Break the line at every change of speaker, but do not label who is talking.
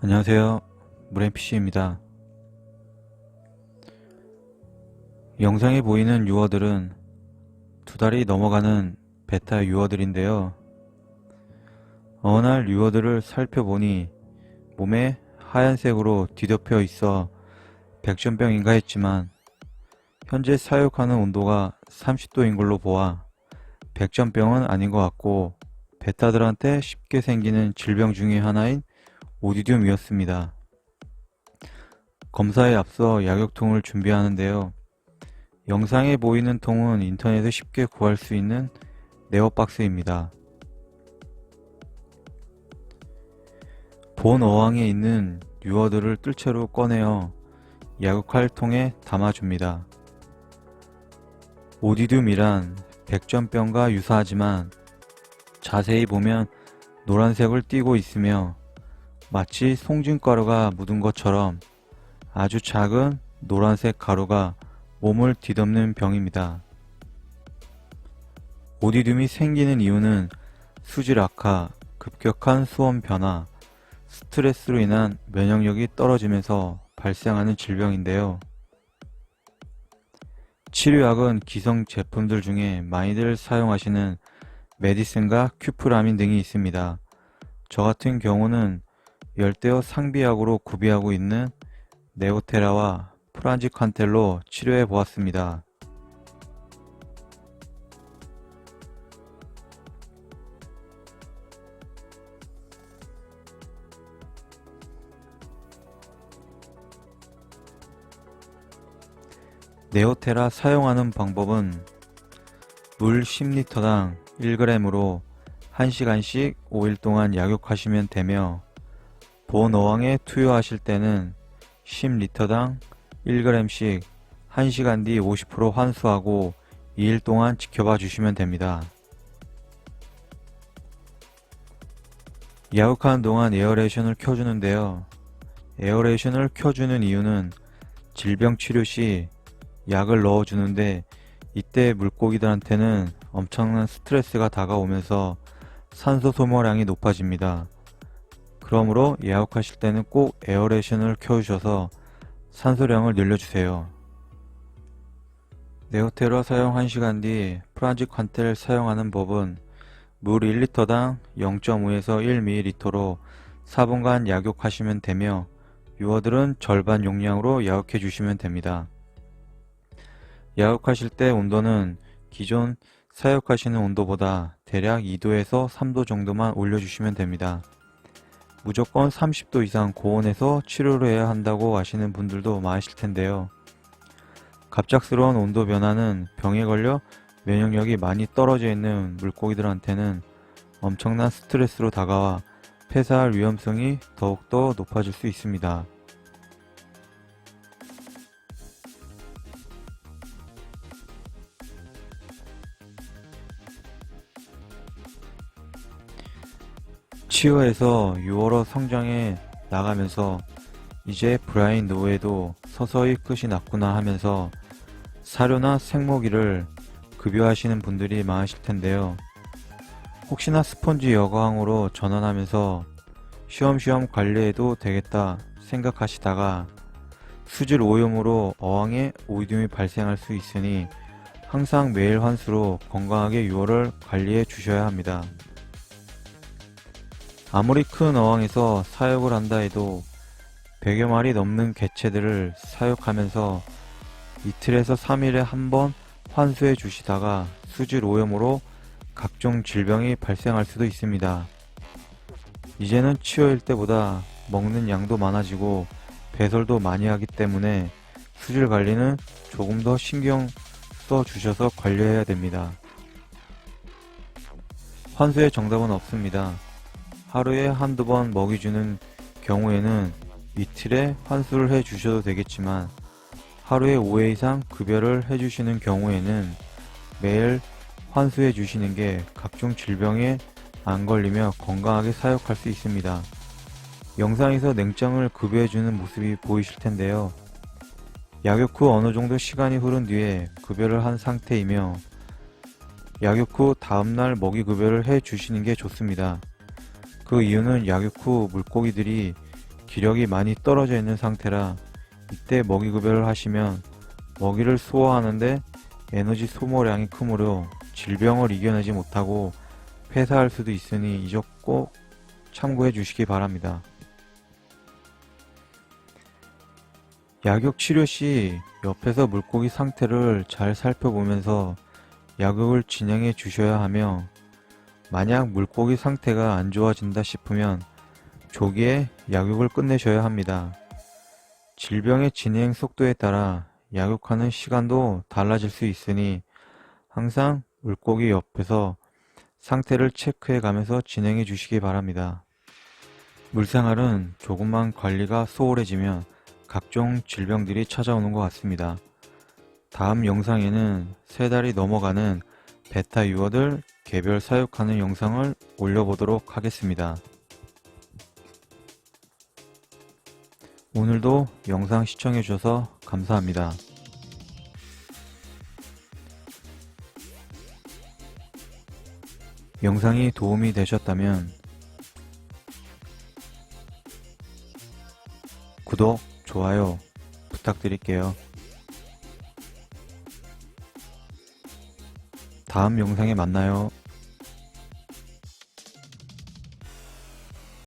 안녕하세요. 물MPC입니다. 영상에 보이는 유어들은 두 달이 넘어가는 베타 유어들인데요. 어느 날 유어들을 살펴보니 몸에 하얀색으로 뒤덮여 있어 백전병인가 했지만 현재 사육하는 온도가 30도인 걸로 보아 백전병은 아닌 것 같고 베타들한테 쉽게 생기는 질병 중의 하나인 오디듐이었습니다. 검사에 앞서 약육통을 준비하는데요. 영상에 보이는 통은 인터넷에 쉽게 구할 수 있는 네오박스입니다. 본 어항에 있는 유어들을 뜰채로 꺼내어 약육할 통에 담아줍니다. 오디듐이란 백전병과 유사하지만 자세히 보면 노란색을 띠고 있으며 마치 송진가루가 묻은 것처럼 아주 작은 노란색 가루가 몸을 뒤덮는 병입니다. 오디듐이 생기는 이유는 수질 악화, 급격한 수온 변화, 스트레스로 인한 면역력이 떨어지면서 발생하는 질병인데요. 치료약은 기성 제품들 중에 많이들 사용하시는 메디슨과 큐프라민 등이 있습니다. 저 같은 경우는 열대어 상비약으로 구비하고 있는 네오테라와 프란지칸텔로 치료해 보았습니다. 네오테라 사용하는 방법은 물 10리터당 1g으로 1시간씩 5일 동안 약육하시면 되며 본 어항에 투여하실 때는 10리터당 1g씩 1시간 뒤 50% 환수하고 2일 동안 지켜봐 주시면 됩니다. 약육하는 동안 에어레이션을 켜주는데요. 에어레이션을 켜주는 이유는 질병 치료 시 약을 넣어주는데 이때 물고기들한테는 엄청난 스트레스가 다가오면서 산소 소모량이 높아집니다. 그러므로 예약하실 때는 꼭 에어레이션을 켜주셔서 산소량을 늘려주세요. 네오테라 사용 1시간 뒤 프란지 칸텔 사용하는 법은 물 1리터당 0.5에서 1ml로 4분간 약육하시면 되며 유어들은 절반 용량으로 약육해 주시면 됩니다. 약육하실 때 온도는 기존 사육하시는 온도보다 대략 2도에서 3도 정도만 올려주시면 됩니다. 무조건 30도 이상 고온에서 치료를 해야 한다고 하시는 분들도 많으실 텐데요. 갑작스러운 온도 변화는 병에 걸려 면역력이 많이 떨어져 있는 물고기들한테는 엄청난 스트레스로 다가와 폐사할 위험성이 더욱더 높아질 수 있습니다. 치유에서 6월호 성장해 나가면서 이제 브라인 노웨도 서서히 끝이 났구나 하면서 사료나 생모기를 급여하시는 분들이 많으실 텐데요. 혹시나 스펀지 여과항으로 전환하면서 쉬엄쉬엄 관리해도 되겠다 생각하시다가 수질 오염으로 어항에 오이듐이 발생할 수 있으니 항상 매일 환수로 건강하게 유어를 관리해 주셔야 합니다. 아무리 큰 어항에서 사육을 한다 해도 100여 마리 넘는 개체들을 사육하면서 이틀에서 3일에 한 번 환수해 주시다가 수질 오염으로 각종 질병이 발생할 수도 있습니다. 이제는 치어일 때보다 먹는 양도 많아지고 배설도 많이 하기 때문에 수질 관리는 조금 더 신경 써 주셔서 관리해야 됩니다. 환수의 정답은 없습니다. 하루에 한두 번 먹이 주는 경우에는 이틀에 환수를 해 주셔도 되겠지만 하루에 5회 이상 급여를 해 주시는 경우에는 매일 환수해 주시는 게 각종 질병에 안 걸리며 건강하게 사육할 수 있습니다. 영상에서 냉장을 급여해 주는 모습이 보이실 텐데요. 약육 후 어느 정도 시간이 흐른 뒤에 급여를 한 상태이며 약육 후 다음날 먹이 급여를 해 주시는 게 좋습니다. 그 이유는 약육 후 물고기들이 기력이 많이 떨어져 있는 상태라 이때 먹이 급여를 하시면 먹이를 소화하는데 에너지 소모량이 크므로 질병을 이겨내지 못하고 폐사할 수도 있으니 이 점 꼭 참고해 주시기 바랍니다. 약육 치료 시 옆에서 물고기 상태를 잘 살펴보면서 약육을 진행해 주셔야 하며 만약 물고기 상태가 안 좋아진다 싶으면 조기에 약육을 끝내셔야 합니다. 질병의 진행 속도에 따라 약육하는 시간도 달라질 수 있으니 항상 물고기 옆에서 상태를 체크해 가면서 진행해 주시기 바랍니다. 물생활은 조금만 관리가 소홀해지면 각종 질병들이 찾아오는 것 같습니다. 다음 영상에는 세 달이 넘어가는 베타 유어들 개별 사육하는 영상을 올려보도록 하겠습니다. 오늘도 영상 시청해주셔서 감사합니다. 영상이 도움이 되셨다면 구독, 좋아요 부탁드릴게요. 다음 영상에 만나요.